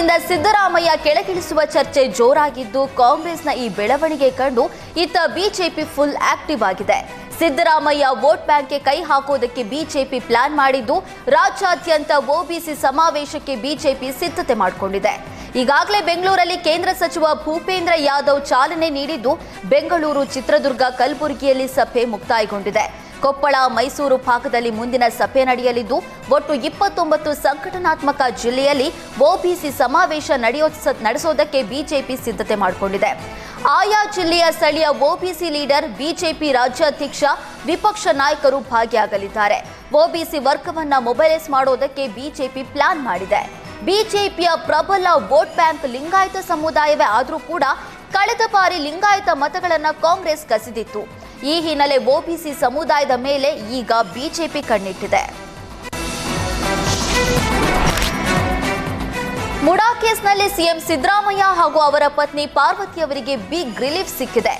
ದಿನಗಳಿಂದ ಸಿದ್ದರಾಮಯ್ಯ ಕೆಳಗಿಳಿಸುವ ಚರ್ಚೆ ಜೋರಾಗಿದ್ದು ಕಾಂಗ್ರೆಸ್ನ ಈ ಬೆಳವಣಿಗೆ ಕಂಡು ಇತ್ತ ಬಿಜೆಪಿ ಫುಲ್ ಆಕ್ಟಿವ್ ಆಗಿದೆ. ಸಿದ್ದರಾಮಯ್ಯ ವೋಟ್ ಬ್ಯಾಂಕ್ಗೆ ಕೈ ಹಾಕೋದಕ್ಕೆ ಬಿಜೆಪಿ ಪ್ಲಾನ್ ಮಾಡಿದ್ದು, ರಾಜ್ಯಾದ್ಯಂತ ಒಬಿಸಿ ಸಮಾವೇಶಕ್ಕೆ ಬಿಜೆಪಿ ಸಿದ್ಧತೆ ಮಾಡಿಕೊಂಡಿದೆ. ಈಗಾಗಲೇ ಬೆಂಗಳೂರಲ್ಲಿ ಕೇಂದ್ರ ಸಚಿವ ಭೂಪೇಂದ್ರ ಯಾದವ್ ಚಾಲನೆ ನೀಡಿದ್ದು, ಬೆಂಗಳೂರು ಚಿತ್ರದುರ್ಗ ಕಲಬುರಗಿಯಲ್ಲಿ ಸಭೆ ಮುಕ್ತಾಯಗೊಂಡಿದೆ. ಕೊಪ್ಪಳ ಮೈಸೂರು ಭಾಗದಲ್ಲಿ ಮುಂದಿನ ಸಭೆ ನಡೆಯಲಿದ್ದು, ಒಟ್ಟು ಇಪ್ಪತ್ತೊಂಬತ್ತು ಸಂಘಟನಾತ್ಮಕ ಜಿಲ್ಲೆಯಲ್ಲಿ ಒಬಿಸಿ ಸಮಾವೇಶ ನಡೆಯೋ- ನಡೆಸೋದಕ್ಕೆ ಬಿಜೆಪಿ ಸಿದ್ಧತೆ ಮಾಡಿಕೊಂಡಿದೆ. ಆಯಾ ಜಿಲ್ಲೆಯ ಸ್ಥಳೀಯ ಒಬಿಸಿ ಲೀಡರ್, ಬಿಜೆಪಿ ರಾಜ್ಯಾಧ್ಯಕ್ಷ, ವಿಪಕ್ಷ ನಾಯಕರು ಭಾಗಿಯಾಗಲಿದ್ದಾರೆ. ಒಬಿಸಿ ವರ್ಗವನ್ನ ಮೊಬೈಲೈಸ್ ಮಾಡೋದಕ್ಕೆ ಬಿಜೆಪಿ ಪ್ಲಾನ್ ಮಾಡಿದೆ. ಬಿಜೆಪಿಯ ಪ್ರಬಲ ವೋಟ್ ಬ್ಯಾಂಕ್ ಲಿಂಗಾಯತ ಸಮುದಾಯವೇ ಆದರೂ ಕೂಡ, ಕಳೆದ ಬಾರಿ ಲಿಂಗಾಯತ ಮತಗಳನ್ನು ಕಾಂಗ್ರೆಸ್ ಕಸಿದಿತ್ತು. ಈ ಹಿನ್ನೆಲೆ ಒಬಿಸಿ ಸಮುದಾಯದ ಮೇಲೆ ಈಗ ಬಿಜೆಪಿ ಕಣ್ಣಿಟ್ಟಿದೆ. ಮುಡಾ ಕೇಸ್ನಲ್ಲಿ ಸಿಎಂ ಸಿದ್ದರಾಮಯ್ಯ ಹಾಗೂ ಅವರ ಪತ್ನಿ ಪಾರ್ವತಿ ಅವರಿಗೆ ಬಿಗ್ ರಿಲೀಫ್ ಸಿಕ್ಕಿದೆ.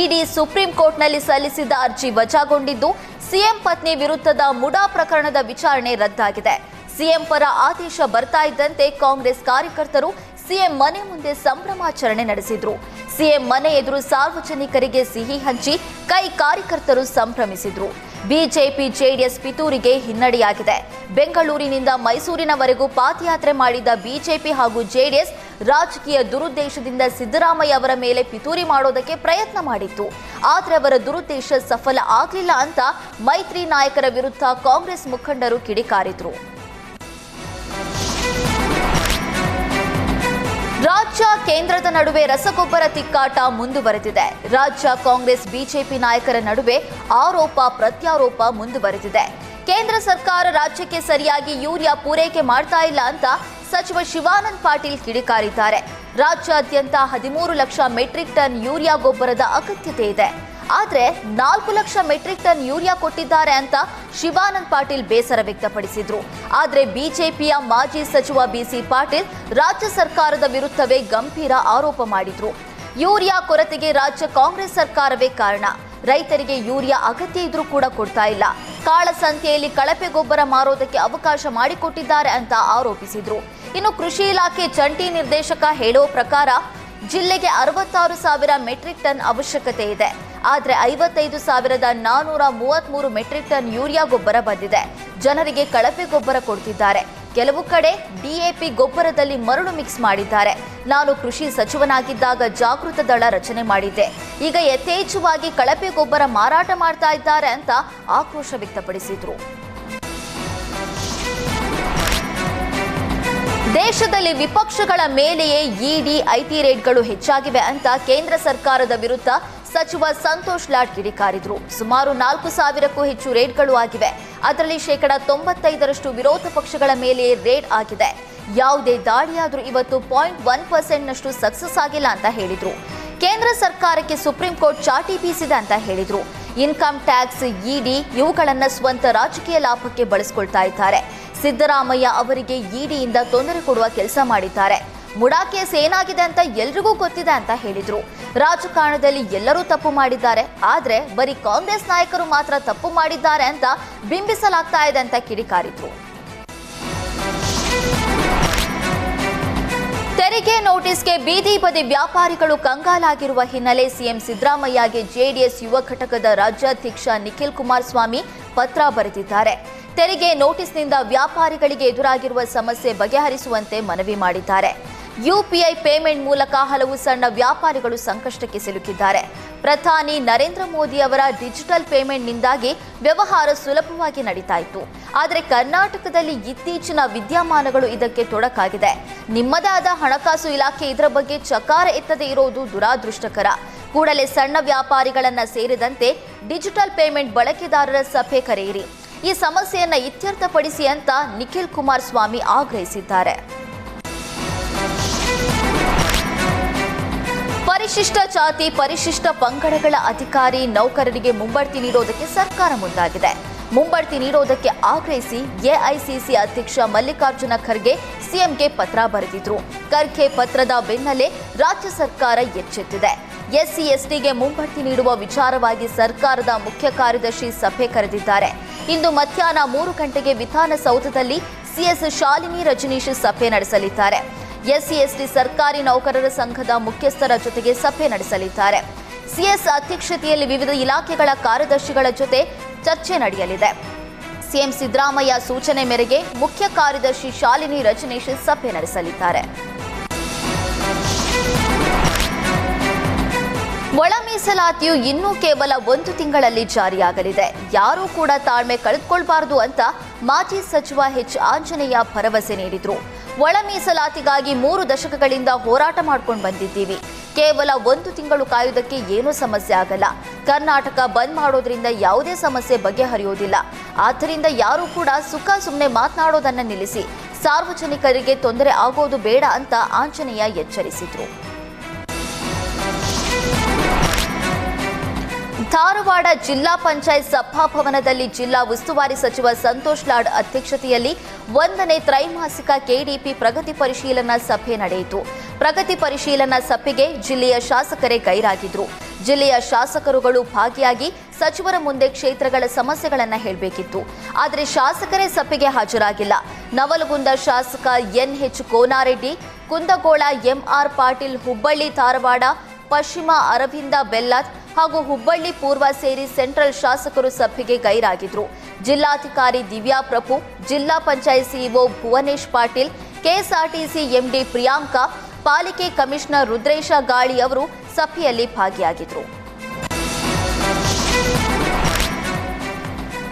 ಇಡಿ ಸುಪ್ರೀಂ ಕೋರ್ಟ್ನಲ್ಲಿ ಸಲ್ಲಿಸಿದ್ದ ಅರ್ಜಿ ವಜಾಗೊಂಡಿದ್ದು, ಸಿಎಂ ಪತ್ನಿ ವಿರುದ್ಧದ ಮುಡಾ ಪ್ರಕರಣದ ವಿಚಾರಣೆ ರದ್ದಾಗಿದೆ. ಸಿಎಂ ಪರ ಆದೇಶ ಬರ್ತಾ ಇದ್ದಂತೆ ಕಾಂಗ್ರೆಸ್ ಕಾರ್ಯಕರ್ತರು ಸಿಎಂ ಮನೆ ಮುಂದೆ ಸಂಭ್ರಮಾಚರಣೆ ನಡೆಸಿದ್ರು. ಸಿಎಂ ಮನೆ ಎದುರು ಸಾರ್ವಜನಿಕರಿಗೆ ಸಿಹಿ ಹಂಚಿ ಕೈ ಕಾರ್ಯಕರ್ತರು ಸಂಭ್ರಮಿಸಿದ್ರು. ಬಿಜೆಪಿ ಜೆಡಿಎಸ್ ಪಿತೂರಿಗೆ ಹಿನ್ನಡೆಯಾಗಿದೆ. ಬೆಂಗಳೂರಿನಿಂದ ಮೈಸೂರಿನವರೆಗೂ ಪಾದಯಾತ್ರೆ ಮಾಡಿದ ಬಿಜೆಪಿ ಹಾಗೂ ಜೆಡಿಎಸ್ ರಾಜಕೀಯ ದುರುದ್ದೇಶದಿಂದ ಸಿದ್ದರಾಮಯ್ಯ ಅವರ ಮೇಲೆ ಪಿತೂರಿ ಮಾಡೋದಕ್ಕೆ ಪ್ರಯತ್ನ ಮಾಡಿತ್ತು. ಆದರೆ ಅವರ ದುರುದ್ದೇಶ ಸಫಲ ಆಗಲಿಲ್ಲ ಅಂತ ಮೈತ್ರಿ ನಾಯಕರ ವಿರುದ್ಧ ಕಾಂಗ್ರೆಸ್ ಮುಖಂಡರು ಕಿಡಿಕಾರಿದ್ರು. ರಾಜ್ಯ ಕೇಂದ್ರದ ನಡುವೆ ರಸಗೊಬ್ಬರ ತಿಕ್ಕಾಟ ಮುಂದುವರೆದಿದೆ. ರಾಜ್ಯ ಕಾಂಗ್ರೆಸ್, ಬಿಜೆಪಿ ನಾಯಕರ ನಡುವೆ ಆರೋಪ, ಪ್ರತ್ಯಾರೋಪ ಮುಂದುವರೆದಿದೆ. ಕೇಂದ್ರ ಸರ್ಕಾರ ರಾಜ್ಯಕ್ಕೆ ಸರಿಯಾಗಿ ಯೂರಿಯಾ ಪೂರೈಕೆ ಮಾಡ್ತಾ ಇಲ್ಲ ಅಂತ ಸಚಿವ ಶಿವಾನಂದ್ ಪಾಟೀಲ್ ಕಿಡಿಕಾರಿದ್ದಾರೆ. ರಾಜ್ಯಾದ್ಯಂತ ಹದಿಮೂರು ಲಕ್ಷ ಮೆಟ್ರಿಕ್ ಟನ್ ಯೂರಿಯಾ ಗೊಬ್ಬರದ ಅಗತ್ಯತೆ ಇದೆ. ಆದ್ರೆ ನಾಲ್ಕು ಲಕ್ಷ ಮೆಟ್ರಿಕ್ ಟನ್ ಯೂರಿಯಾ ಕೊಟ್ಟಿದ್ದಾರೆ ಅಂತ ಶಿವಾನಂದ್ ಪಾಟೀಲ್ ಬೇಸರ ವ್ಯಕ್ತಪಡಿಸಿದ್ರು. ಆದರೆ ಬಿಜೆಪಿಯ ಮಾಜಿ ಸಚಿವ ಬಿಸಿ ಪಾಟೀಲ್ ರಾಜ್ಯ ಸರ್ಕಾರದ ವಿರುದ್ಧವೇ ಗಂಭೀರ ಆರೋಪ ಮಾಡಿದ್ರು. ಯೂರಿಯಾ ಕೊರತೆಗೆ ರಾಜ್ಯ ಕಾಂಗ್ರೆಸ್ ಸರ್ಕಾರವೇ ಕಾರಣ. ರೈತರಿಗೆ ಯೂರಿಯಾ ಅಗತ್ಯ ಇದ್ರೂ ಕೂಡ ಕೊಡ್ತಾ ಇಲ್ಲ. ಕಾಳಸಂತೆಯಲ್ಲಿ ಕಳಪೆ ಗೊಬ್ಬರ ಮಾರೋದಕ್ಕೆ ಅವಕಾಶ ಮಾಡಿಕೊಟ್ಟಿದ್ದಾರೆ ಅಂತ ಆರೋಪಿಸಿದ್ರು. ಇನ್ನು ಕೃಷಿ ಇಲಾಖೆ ಜಂಟಿ ನಿರ್ದೇಶಕ ಹೇಳೋ ಪ್ರಕಾರ ಜಿಲ್ಲೆಗೆ ಅರವತ್ತಾರು ಸಾವಿರ ಮೆಟ್ರಿಕ್ ಟನ್ ಅವಶ್ಯಕತೆ ಇದೆ. ಆದರೆ ಐವತ್ತೈದು ಸಾವಿರದ ನಾನೂರ ಮೂವತ್ಮೂರು ಮೆಟ್ರಿಕ್ ಟನ್ ಯೂರಿಯಾ ಗೊಬ್ಬರ ಬಂದಿದೆ. ಜನರಿಗೆ ಕಳಪೆ ಗೊಬ್ಬರ ಕೊಡ್ತಿದ್ದಾರೆ. ಕೆಲವು ಕಡೆ ಡಿಎಪಿ ಗೊಬ್ಬರದಲ್ಲಿ ಮರಳು ಮಿಕ್ಸ್ ಮಾಡಿದ್ದಾರೆ. ನಾನು ಕೃಷಿ ಸಚಿವನಾಗಿದ್ದಾಗ ಜಾಗೃತ ದಳ ರಚನೆ ಮಾಡಿದ್ದೆ. ಈಗ ಯಥೇಚ್ಛವಾಗಿ ಕಳಪೆ ಗೊಬ್ಬರ ಮಾರಾಟ ಮಾಡ್ತಾ ಇದ್ದಾರೆ ಅಂತ ಆಕ್ರೋಶ ವ್ಯಕ್ತಪಡಿಸಿದ್ರು. ದೇಶದಲ್ಲಿ ವಿಪಕ್ಷಗಳ ಮೇಲೆಯೇ ಇಡಿ ಐಟಿ ರೇಡ್ಗಳು ಹೆಚ್ಚಾಗಿವೆ ಅಂತ ಕೇಂದ್ರ ಸರ್ಕಾರದ ವಿರುದ್ಧ ಸಚಿವ ಸಂತೋಷ್ ಲಾಡ್ ಕಿಡಿಕಾರಿದ್ರು. ಸುಮಾರು ನಾಲ್ಕು ಸಾವಿರಕ್ಕೂ ಹೆಚ್ಚು ರೇಡ್ಗಳು ಆಗಿವೆ. ಅದರಲ್ಲಿ ಶೇಕಡ ತೊಂಬತ್ತೈದರಷ್ಟು ವಿರೋಧ ಪಕ್ಷಗಳ ಮೇಲೆಯೇ ರೇಡ್ ಆಗಿದೆ. ಯಾವುದೇ ದಾಳಿಯಾದರೂ ಇವತ್ತು ಪಾಯಿಂಟ್ ಒನ್ ಪರ್ಸೆಂಟ್ನಷ್ಟು ಸಕ್ಸಸ್ ಆಗಿಲ್ಲ ಅಂತ ಹೇಳಿದ್ರು. ಕೇಂದ್ರ ಸರ್ಕಾರಕ್ಕೆ ಸುಪ್ರೀಂ ಕೋರ್ಟ್ ಚಾಟಿ ಬೀಸಿದೆ ಅಂತ ಹೇಳಿದ್ರು. ಇನ್ಕಮ್ ಟ್ಯಾಕ್ಸ್, ಇಡಿ ಇವುಗಳನ್ನ ಸ್ವಂತ ರಾಜಕೀಯ ಲಾಭಕ್ಕೆ ಬಳಸ್ಕೊಳ್ತಾ ಇದ್ದಾರೆ. ಸಿದ್ದರಾಮಯ್ಯ ಅವರಿಗೆ ಇಡಿಯಿಂದ ತೊಂದರೆ ಕೊಡುವ ಕೆಲಸ ಮಾಡಿದ್ದಾರೆ. ಮುಡಾ ಕೇಸ್ ಏನಾಗಿದೆ ಅಂತ ಎಲ್ರಿಗೂ ಗೊತ್ತಿದೆ ಅಂತ ಹೇಳಿದ್ರು. ರಾಜಕಾರಣದಲ್ಲಿ ಎಲ್ಲರೂ ತಪ್ಪು ಮಾಡಿದ್ದಾರೆ. ಆದ್ರೆ ಬರೀ ಕಾಂಗ್ರೆಸ್ ನಾಯಕರು ಮಾತ್ರ ತಪ್ಪು ಮಾಡಿದ್ದಾರೆ ಅಂತ ಬಿಂಬಿಸಲಾಗ್ತಾ ಇದೆ ಅಂತ ಕಿಡಿಕಾರಿದ್ರು. ತೆರಿಗೆ ನೋಟಿಸ್ಗೆ ಬೀದಿ ಬದಿ ವ್ಯಾಪಾರಿಗಳು ಕಂಗಾಲಾಗಿರುವ ಹಿನ್ನೆಲೆ ಸಿಎಂ ಸಿದ್ದರಾಮಯ್ಯಗೆ ಜೆಡಿಎಸ್ ಯುವ ಘಟಕದ ರಾಜ್ಯಾಧ್ಯಕ್ಷ ನಿಖಿಲ್ ಕುಮಾರಸ್ವಾಮಿ ಪತ್ರ ಬರೆದಿದ್ದಾರೆ. ತೆರಿಗೆ ನೋಟಿಸ್ನಿಂದ ವ್ಯಾಪಾರಿಗಳಿಗೆ ಎದುರಾಗಿರುವ ಸಮಸ್ಯೆ ಬಗೆಹರಿಸುವಂತೆ ಮನವಿ ಮಾಡಿದ್ದಾರೆ. ಯುಪಿಐ ಪೇಮೆಂಟ್ ಮೂಲಕ ಹಲವು ಸಣ್ಣ ವ್ಯಾಪಾರಿಗಳು ಸಂಕಷ್ಟಕ್ಕೆ ಸಿಲುಕಿದ್ದಾರೆ. ಪ್ರಧಾನಿ ನರೇಂದ್ರ ಮೋದಿ ಅವರ ಡಿಜಿಟಲ್ ಪೇಮೆಂಟ್ನಿಂದಾಗಿ ವ್ಯವಹಾರ ಸುಲಭವಾಗಿ ನಡೀತಾ ಇತ್ತು. ಆದರೆ ಕರ್ನಾಟಕದಲ್ಲಿ ಇತ್ತೀಚಿನ ವಿದ್ಯಮಾನಗಳು ಇದಕ್ಕೆ ತೊಡಕಾಗಿದೆ. ನಿಮ್ಮದೇ ಆದ ಹಣಕಾಸು ಇಲಾಖೆ ಇದರ ಬಗ್ಗೆ ಚಕಾರ ಎತ್ತದೇ ಇರೋದು ದುರಾದೃಷ್ಟಕರ. ಕೂಡಲೇ ಸಣ್ಣ ವ್ಯಾಪಾರಿಗಳನ್ನ ಸೇರಿದಂತೆ ಡಿಜಿಟಲ್ ಪೇಮೆಂಟ್ ಬಳಕೆದಾರರ ಸಭೆ ಕರೆಯಿರಿ. ಈ ಸಮಸ್ಯೆಯನ್ನು ಇತ್ಯರ್ಥಪಡಿಸಿ ಅಂತ ನಿಖಿಲ್ ಕುಮಾರಸ್ವಾಮಿ ಆಗ್ರಹಿಸಿದ್ದಾರೆ. ಪರಿಶಿಷ್ಟ ಜಾತಿ, ಪರಿಶಿಷ್ಟ ಪಂಗಡಗಳ ಅಧಿಕಾರಿ ನೌಕರರಿಗೆ ಮುಂಬಡ್ತಿ ನೀಡೋದಕ್ಕೆ ಸರ್ಕಾರ ಮುಂದಾಗಿದೆ. ಮುಂಬಡ್ತಿ ನೀಡೋದಕ್ಕೆ ಆಗ್ರಹಿಸಿ ಎಐಸಿಸಿ ಅಧ್ಯಕ್ಷ ಮಲ್ಲಿಕಾರ್ಜುನ ಖರ್ಗೆ ಸಿಎಂಗೆ ಪತ್ರ ಬರೆದಿದ್ರು. ಖರ್ಗೆ ಪತ್ರದ ಬೆನ್ನಲ್ಲೇ ರಾಜ್ಯ ಸರ್ಕಾರ ಎಚ್ಚೆತ್ತಿದೆ. ಎಸ್ಸಿ, ಎಸ್ಟಿಗೆ ಮುಂಬಡ್ತಿ ನೀಡುವ ವಿಚಾರವಾಗಿ ಸರ್ಕಾರದ ಮುಖ್ಯ ಕಾರ್ಯದರ್ಶಿ ಸಭೆ ಕರೆದಿದ್ದಾರೆ. ಇಂದು ಮಧ್ಯಾಹ್ನ ಮೂರು ಗಂಟೆಗೆ ವಿಧಾನಸೌಧದಲ್ಲಿ ಸಿಎಸ್ ಶಾಲಿನಿ ರಜನೀಶ್ ಸಭೆ ನಡೆಸಲಿದ್ದಾರೆ. ಎಸ್ಸಿಎಸ್ಟಿ ಸರ್ಕಾರಿ ನೌಕರರ ಸಂಘದ ಮುಖ್ಯಸ್ಥರ ಜೊತೆಗೆ ಸಭೆ ನಡೆಸಲಿದ್ದಾರೆ. ಸಿಎಸ್ ಅಧ್ಯಕ್ಷತೆಯಲ್ಲಿ ವಿವಿಧ ಇಲಾಖೆಗಳ ಕಾರ್ಯದರ್ಶಿಗಳ ಜೊತೆ ಚರ್ಚೆ ನಡೆಯಲಿದೆ. ಸಿಎಂ ಸಿದ್ದರಾಮಯ್ಯ ಸೂಚನೆ ಮೇರೆಗೆ ಮುಖ್ಯ ಕಾರ್ಯದರ್ಶಿ ಶಾಲಿನಿ ರಜನೀಶ್ ಸಭೆ ನಡೆಸಲಿದ್ದಾರೆ. ಒಳ ಮೀಸಲಾತಿಯು ಇನ್ನೂ ಕೇವಲ ಒಂದು ತಿಂಗಳಲ್ಲಿ ಜಾರಿಯಾಗಲಿದೆ. ಯಾರೂ ಕೂಡ ತಾಳ್ಮೆ ಕಳೆದುಕೊಳ್ಬಾರದು ಅಂತ ಮಾಜಿ ಸಚಿವ ಎಚ್ ಆಂಜನೇಯ ಭರವಸೆ ನೀಡಿದ್ರು. ಒಳ ಮೀಸಲಾತಿಗಾಗಿ ಮೂರು ದಶಕಗಳಿಂದ ಹೋರಾಟ ಮಾಡ್ಕೊಂಡು ಬಂದಿದ್ದೀವಿ. ಕೇವಲ ಒಂದು ತಿಂಗಳು ಕಾಯುವುದಕ್ಕೆ ಏನೂ ಸಮಸ್ಯೆ ಆಗಲ್ಲ. ಕರ್ನಾಟಕ ಬಂದ್ ಮಾಡೋದ್ರಿಂದ ಯಾವುದೇ ಸಮಸ್ಯೆ ಬಗೆಹರಿಯೋದಿಲ್ಲ ಆದ್ದರಿಂದ ಯಾರೂ ಕೂಡ ಸುಖ ಸುಮ್ಮನೆ ಮಾತನಾಡೋದನ್ನ ನಿಲ್ಲಿಸಿ, ಸಾರ್ವಜನಿಕರಿಗೆ ತೊಂದರೆ ಆಗೋದು ಬೇಡ ಅಂತ ಆಂಜನೇಯ ಎಚ್ಚರಿಸಿದ್ರು. ಧಾರವಾಡ ಜಿಲ್ಲಾ ಪಂಚಾಯತ್ ಸಭಾಭವನದಲ್ಲಿ ಜಿಲ್ಲಾ ಉಸ್ತುವಾರಿ ಸಚಿವ ಸಂತೋಷ್ ಲಾಡ್ ಅಧ್ಯಕ್ಷತೆಯಲ್ಲಿ ಒಂದನೇ ತ್ರೈಮಾಸಿಕ ಕೆಡಿಪಿ ಪ್ರಗತಿ ಪರಿಶೀಲನಾ ಸಭೆ ನಡೆಯಿತು. ಪ್ರಗತಿ ಪರಿಶೀಲನಾ ಸಭೆಗೆ ಜಿಲ್ಲೆಯ ಶಾಸಕರೇ ಗೈರಾಗಿದ್ರು. ಜಿಲ್ಲೆಯ ಶಾಸಕರುಗಳು ಭಾಗಿಯಾಗಿ ಸಚಿವರ ಮುಂದೆ ಕ್ಷೇತ್ರಗಳ ಸಮಸ್ಯೆಗಳನ್ನು ಹೇಳಬೇಕಿತ್ತು. ಆದರೆ ಶಾಸಕರೇ ಸಭೆಗೆ ಹಾಜರಾಗಿಲ್ಲ. ನವಲಗುಂದ ಶಾಸಕ N H Konareddy, Kundgol M R Patil Hubballi, Dharwad, ಪಶ್ಚಿಮ ಅರವಿಂದ ಬೆಲ್ಲತ್ ಹಾಗೂ ಹುಬ್ಬಳ್ಳಿ ಪೂರ್ವ ಸೇರಿ ಸೆಂಟ್ರಲ್ ಶಾಸಕರು ಸಭೆಗೆ ಗೈರಾಗಿದ್ರು. ಜಿಲ್ಲಾಧಿಕಾರಿ ದಿವ್ಯಾ ಪ್ರಭು, ಜಿಲ್ಲಾ panchayat C E O Bhuvanesh Patil, K S R T C M D Priyanka, ಪಾಲಿಕೆ ಕಮಿಷನರ್ ರುದ್ರೇಶ ಗಾಳಿ ಅವರು ಸಭೆಯಲ್ಲಿ ಭಾಗಿಯಾಗಿದ್ರು.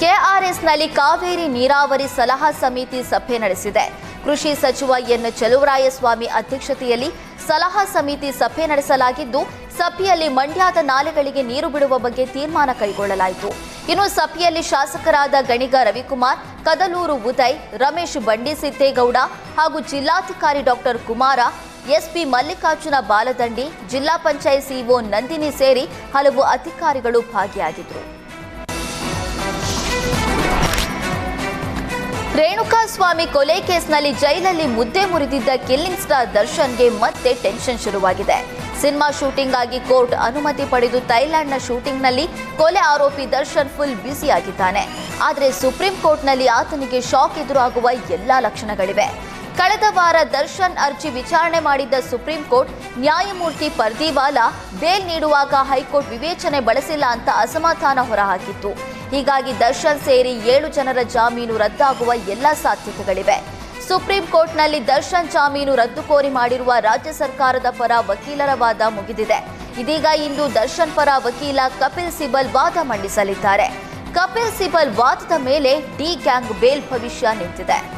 ಕೆಆರ್ಎಸ್ನಲ್ಲಿ ಕಾವೇರಿ ನೀರಾವರಿ ಸಲಹಾ ಸಮಿತಿ ಸಭೆ ನಡೆಸಿದೆ. ಕೃಷಿ ಸಚಿವ ಎನ್ ಚಲುವರಾಯಸ್ವಾಮಿ ಅಧ್ಯಕ್ಷತೆಯಲ್ಲಿ ಸಲಹಾ ಸಮಿತಿ ಸಭೆ ನಡೆಸಲಾಗಿದ್ದು ಸಭೆಯಲ್ಲಿ ಮಂಡ್ಯದ ನಾಲೆಗಳಿಗೆ ನೀರು ಬಿಡುವ ಬಗ್ಗೆ ತೀರ್ಮಾನ ಕೈಗೊಳ್ಳಲಾಯಿತು. ಇನ್ನು ಸಭೆಯಲ್ಲಿ ಶಾಸಕರಾದ ಗಣಿಗ ರವಿಕುಮಾರ್, ಕದಲೂರು ಉದಯ್, ರಮೇಶ್ ಬಂಡಿ ಸಿದ್ದೇಗೌಡ ಹಾಗೂ ಜಿಲ್ಲಾಧಿಕಾರಿ doctor Kumara, S P Mallikarjuna Baladandi, ಜಿಲ್ಲಾ ಪಂಚಾಯತ್ ಸಿಇಒ ನಂದಿನಿ ಸೇರಿ ಹಲವು ಅಧಿಕಾರಿಗಳು ಭಾಗಿಯಾಗಿದ್ದರು. ರೇಣುಕಾಸ್ವಾಮಿ ಕೊಲೆ ಕೇಸ್ನಲ್ಲಿ ಜೈಲಲ್ಲಿ ಮುದ್ದೆ ಮುರಿದಿದ್ದ ಕಿಲ್ಲಿಂಗ್ ಸ್ಟಾರ್ ದರ್ಶನ್ಗೆ ಮತ್ತೆ ಟೆನ್ಷನ್ ಶುರುವಾಗಿದೆ. ಸಿನಿಮಾ ಶೂಟಿಂಗ್ ಆಗಿ ಕೋರ್ಟ್ ಅನುಮತಿ ಪಡೆದು ಥೈಲ್ಯಾಂಡ್ನ ಶೂಟಿಂಗ್ನಲ್ಲಿ ಕೊಲೆ ಆರೋಪಿ ದರ್ಶನ್ ಫುಲ್ ಬ್ಯುಸಿಯಾಗಿದ್ದಾನೆ. ಆದರೆ ಸುಪ್ರೀಂ ಕೋರ್ಟ್ನಲ್ಲಿ ಆತನಿಗೆ ಶಾಕ್ ಎದುರಾಗುವ ಎಲ್ಲಾ ಲಕ್ಷಣಗಳಿವೆ. ಕಳೆದ ವಾರ ದರ್ಶನ್ ಅರ್ಜಿ ವಿಚಾರಣೆ ಮಾಡಿದ್ದ ಸುಪ್ರೀಂ ಕೋರ್ಟ್, ನ್ಯಾಯಮೂರ್ತಿ ಪರ್ದಿವಾಲಾ ಬೇಲ್ ನೀಡುವಾಗ ಹೈಕೋರ್ಟ್ ವಿವೇಚನೆ ಬಳಸಿಲ್ಲ ಅಂತ ಅಸಮಾಧಾನ ಹೊರಹಾಕಿತ್ತು. ಹೀಗಾಗಿ ದರ್ಶನ್ ಸೇರಿ ಏಳು ಜನರ ಜಾಮೀನು ರದ್ದಾಗುವ ಎಲ್ಲ ಸಾಧ್ಯತೆಗಳಿವೆ. ಸುಪ್ರೀಂ ಕೋರ್ಟ್ನಲ್ಲಿ ದರ್ಶನ್ ಜಾಮೀನು ರದ್ದು ಕೋರಿ ಮಾಡಿರುವ ರಾಜ್ಯ ಸರ್ಕಾರದ ಪರ ವಕೀಲರ ವಾದ ಮುಗಿದಿದೆ. ಇದೀಗ ಇಂದು ದರ್ಶನ್ ಪರ ವಕೀಲ ಕಪಿಲ್ ಸಿಬಲ್ ವಾದ ಮಂಡಿಸಲಿದ್ದಾರೆ. ಕಪಿಲ್ ಸಿಬಲ್ ವಾದದ ಮೇಲೆ ಡಿ ಗ್ಯಾಂಗ್ ಬೇಲ್ ಭವಿಷ್ಯ ನಿಂತಿದೆ.